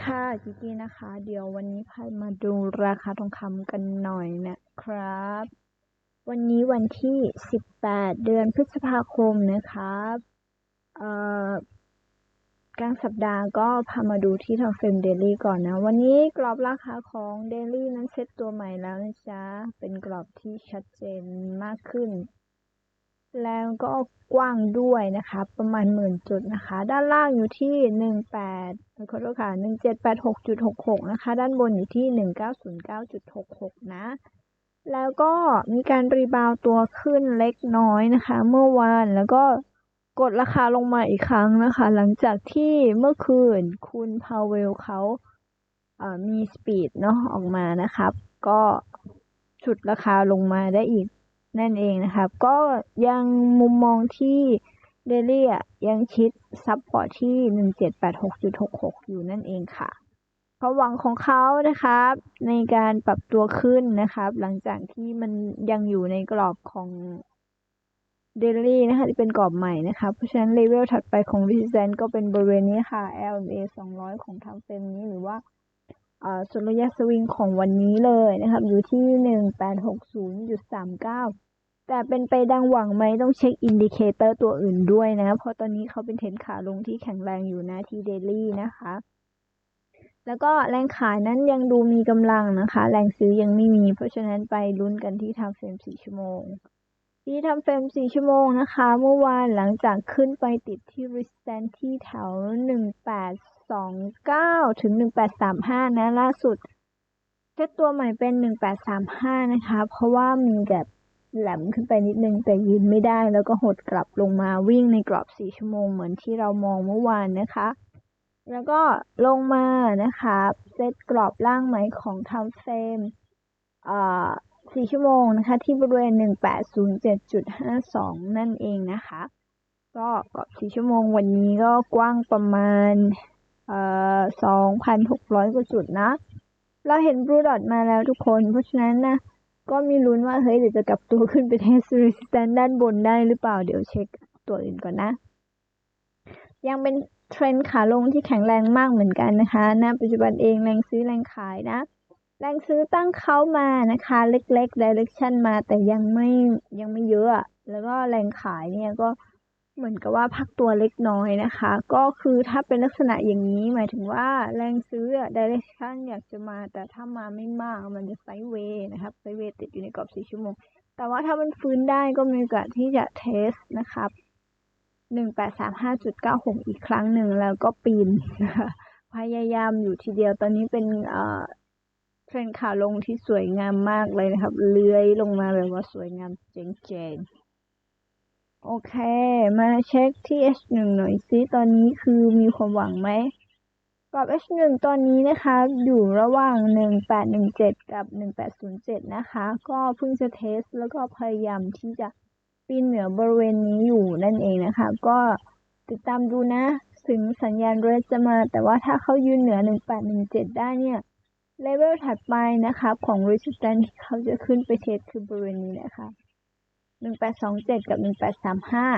ค่ะจิกกี้นะคะ เดี๋ยววันนี้พามาดูราคาทองคำกันหน่อยนะครับ วันนี้วันที่ 18 เดือนพฤษภาคมนะครับเอ่อกลางสัปดาห์ก็พามาดูที่ทางเฟรมเดลี่ก่อนนะ วันนี้กรอบราคาของเดลี่นั้นเซ็ตตัวใหม่แล้วนะจ๊ะ เป็นกรอบที่ชัดเจนมากขึ้น แล้วก็กว้างด้วยนะคะ ประมาณหมื่นจุดนะคะ ด้านล่างอยู่ที่หนึ่งแปดขอโทษค่ะหนึ่งเจ็ดแปดหกจุดหกหกนะคะ ด้านบนอยู่ที่หนึ่งเก้าศูนย์เก้าจุดหกหกนะ แล้วก็มีการรีบาวตัวขึ้นเล็กน้อยนะคะ เมื่อวานแล้วก็กดราคาลงมาอีกครั้งนะคะ หลังจากที่เมื่อคืนคุณพาวเวลเขาเอ่อมีสปีดเนาะออกมานะครับ ก็ฉุดราคาลงมาได้อีก นั่นเองนะครับ ก็ยังมุมมองที่เดลี่อะยังชิดซับพอร์ตที่ 1786.66 อยู่นั่นเองค่ะความหวังของเขานะครับ ในการปรับตัวขึ้นนะครับ หลังจากที่มันยังอยู่ในกรอบของเดลี่นะคะที่เป็นกรอบใหม่นะคะเพราะฉะนั้นเลเวลถัดไปของ resistance ก็เป็นบริเวณนี้ค่ะ LMA 200 ของทางเฟรมนี้หรือว่า ส่วนระยะสวิงของวันนี้เลยนะครับ อยู่ที่หนึ่งแปดหกศูนย์จุดสามเก้าแต่เป็นไปดังหวังไหมต้องเช็คอินดิเคเตอร์ตัวอื่นด้วยนะ เพราะตอนนี้เขาเป็นเทรนขาลงที่แข็งแรงอยู่นะที่เดลี่นะคะ แล้วก็แรงขายนั้นยังดูมีกำลังนะคะ แรงซื้อยังไม่มี เพราะฉะนั้นไปลุ้นกันที่ทำเฟรมสี่ชั่วโมง นี่ทำเฟรม4 ชั่วโมงนะคะ เมื่อวานหลังจากขึ้นไปติดที่ริสแตนที่แถว 1829 ถึง 1835 นะ ล่าสุดเซตตัวใหม่เป็น 1835 นะคะ เพราะว่ามีแบบแหลมขึ้นไปนิดนึง แต่ยืนไม่ได้แล้วก็หดกลับลงมาวิ่งในกรอบ 4 ชั่วโมงเหมือนที่เรามองเมื่อวานนะคะ แล้วก็ลงมานะคะ เซตกรอบล่างใหม่ของทำเฟรมอ่อ 4 ชั่วโมงนะคะ ที่บริเวณ 1807.52 นั่นเองนะคะ ก็กรอบ 4 ชั่วโมงวันนี้ก็กว้างประมาณเอ่อ2,600 กว่าจุดนะ เราเห็นบลูดอทมาแล้วทุกคน เพราะฉะนั้นนะ ก็มีลุ้นว่า เฮ้ย เดี๋ยวจะกลับตัวขึ้นไปเทสรีสแตนด้านบนได้หรือเปล่า เดี๋ยวเช็คตัวอื่นก่อนนะ ยังเป็นเทรนขาลงที่แข็งแรงมากเหมือนกันนะคะณนะปัจจุบันเองแรงซื้อแรงขายนะ แรงซื้อตั้งเขามานะคะ เล็กๆ direction มาแต่ยังไม่ยังไม่เยอะ แล้วก็แรงขายเนี่ยก็เหมือนกับว่าพักตัวเล็กน้อยนะคะ ก็คือถ้าเป็นลักษณะอย่างนี้หมายถึงว่าแรงซื้อ direction อยากจะมา แต่ถ้ามาไม่มากมันจะไซด์เวย์นะครับไซด์เวย์ติดอยู่ในกรอบสี่ชั่วโมง แต่ว่าถ้ามันฟื้นได้ก็มีโอกาสที่จะเทสนะครับหนึ่งแปดสามห้าจุดเก้าหกอีกครั้งหนึ่งแล้วก็ปีนนะคะพยายามอยู่ทีเดียวตอนนี้เป็นเอ่อ เทรนขาลงที่สวยงามมากเลยนะครับ เลื้อยลงมาแบบว่าสวยงามเจ๋งๆ โอเค มาเช็คที่ H1 หน่อยซิ ตอนนี้คือมีความหวังไหมกรอบ H1 ตอนนี้นะคะ อยู่ระหว่าง 1817 กับ 1807 นะคะ ก็เพิ่งจะเทส แล้วก็พยายามที่จะปีนเหนือบริเวณนี้อยู่นั่นเองนะคะ ก็ติดตามดูนะ ถึงสัญญาณเรสจะมา แต่ว่าถ้าเขายืนเหนือ 1817 ได้เนี่ย เลเวลถัดไปนะคะของ resistance ที่เขาจะขึ้นไปเทสคือบริเวณนี้นะคะหนึ่งแปดสองเจ็ดกับหนึ่งแปดสามห้า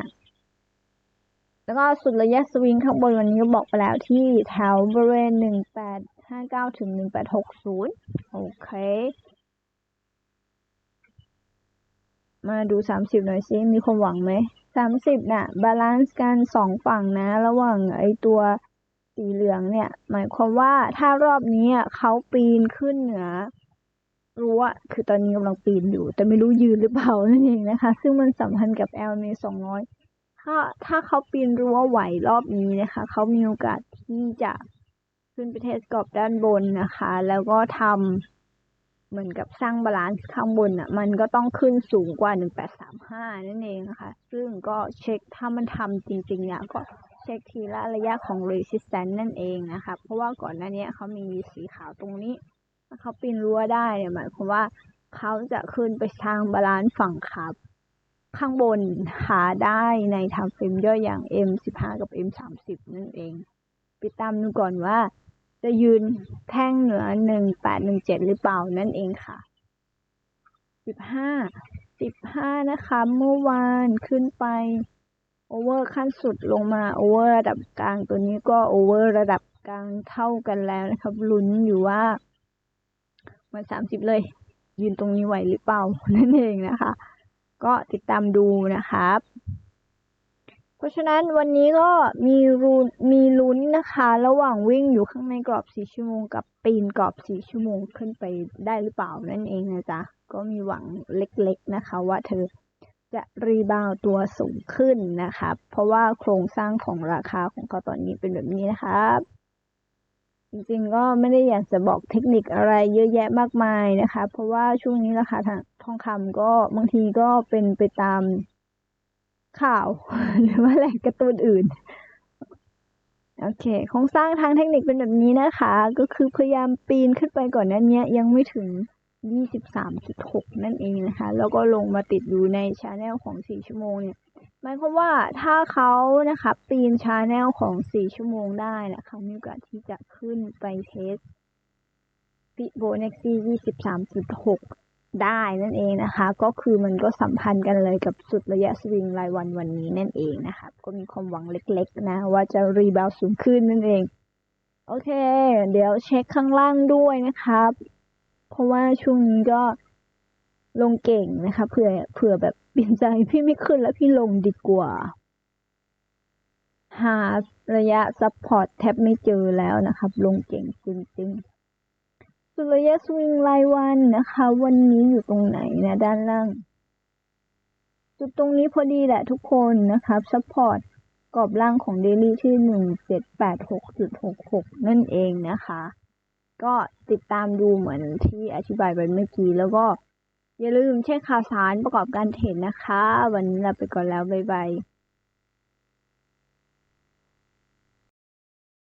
แล้วก็สุดระยะสวิงข้างบนวันนี้ก็บอกไปแล้วที่แถวบริเวณหนึ่งแปดห้าเก้าถึงหนึ่งแปดหกศูนย์โอเค มาดูสามสิบหน่อยซิมีความหวังไหมสามสิบน่ะ บาลานซ์กันสองฝั่งนะ ระหว่างไอตัว สีเหลืองเนี่ย หมายความว่าถ้ารอบนี้เขาปีนขึ้นเหนือรั้วคือตอนนี้กำลังปีนอยู่ แต่ไม่รู้ยืนหรือเปล่านั่นเองนะคะ ซึ่งมันสัมพันธ์กับ l m สองร้อยถ้าถ้าเขาปีนรั้วไหวรอบนี้นะคะ เขามีโอกาสที่จะขึ้นไปเทสกรอบด้านบนนะคะ แล้วก็ทำเหมือนกับสร้างบาลานซ์ข้างบนอะ มันก็ต้องขึ้นสูงกว่า 1835 นั่นเองนะคะ ซึ่งก็เช็คถ้ามันทำจริงๆเนี่ยก็ เช็คทีละระยะของ resistance นั่นเองนะคะ เพราะว่าก่อนหน้านี้เขามีสีขาวตรงนี้ ถ้าเขาปีนรั้วได้เนี่ยหมายความว่าเขาจะขึ้นไปทางบาลานซ์ฝั่งขับ ข้างบนหาได้ในทางฟิล์มย่อยอย่าง M15 กับ M30 นั่นเองไปตามดูก่อนว่า จะยืนแท่งเหนือ 1817 หรือเปล่านั่นเองค่ะ 15 15 นะคะ เมื่อวานขึ้นไป เวอร์ขั้นสุดลงมาโอเวอร์ระดับกลางตัวนี้ก็โอเวอร์ระดับกลางเท่ากันแล้วนะครับลุ้นอยู่ว่ามันสามสิบเลย ยืนตรงนี้ไหวหรือเปล่า นั่นเองนะคะ ก็ติดตามดูนะครับเพราะฉะนั้นวันนี้ก็มีรุนมีลุ้นนะคะ ระหว่างวิ่งอยู่ข้างในกรอบสี่ชั่วโมงกับปีนกรอบสี่ชั่วโมงขึ้นไปได้หรือเปล่านั่นเองนะจ๊ะก็มีหวังเล็กๆนะคะ ว่าเธอ จะรีบาวตัวสูงขึ้นนะครับเพราะว่าโครงสร้างของราคาของเขาตอนนี้เป็นแบบนี้นะครับจริงๆก็ไม่ได้อยากจะบอกเทคนิคอะไรเยอะแยะมากมายนะคะ เพราะว่าช่วงนี้ราคาทองคำก็บางทีก็เป็นไปตามข่าวหรือว่าแหล่งกร์ตูนอื่นโอเคโครงสร้างทางเทคนิคเป็นแบบนี้นะคะ ก็คือพยายามปีนขึ้นไปก่อนนั้นเนี้ยยังไม่ถึง 23.6 นั่นเองนะคะ แล้วก็ลงมาติดอยู่ในชาแนลของ 4 ชั่วโมงเนี่ยหมายความว่าถ้าเขานะคะปีนชาแนลของ 4 ชั่วโมงได้นะคะมีโอกาสที่จะขึ้นไปเทสฟิโบนัชชี23.6 ได้นั่นเองนะคะ ก็คือมันก็สัมพันธ์กันเลยกับสุดระยะสวิงรายวันวันนี้นั่นเองนะคะก็มีความหวังเล็กๆ นะ ว่าจะรีบาวสูงขึ้นนั่นเอง โอเค เดี๋ยวเช็คข้างล่างด้วยนะครับ เพราะว่าช่วงนี้ก็ลงเก่งนะคะเผื่อเผื่อแบบเปลี่ยนใจพี่ไม่ขึ้นแล้วพี่ลงดีกว่า หาระยะซัพพอร์ตแทบไม่เจอแล้วนะครับ ลงเก่งจริงๆส่วนระยะสวิงรายวันนะคะ วันนี้อยู่ตรงไหนนะด้านล่างจุดตรงนี้พอดีแหละทุกคนนะครับซัพพอร์ตกรอบล่างของเดลี่ที่หนึ่งเจ็ดแปดหกจุดหกหกนั่นเองนะคะ ก็ติดตามดูเหมือนที่อธิบายไปเมื่อกี้ แล้วก็อย่าลืมเช็คข่าวสารประกอบการเทรดนะคะ วันนี้ลาไปก่อนแล้ว บ๊ายบาย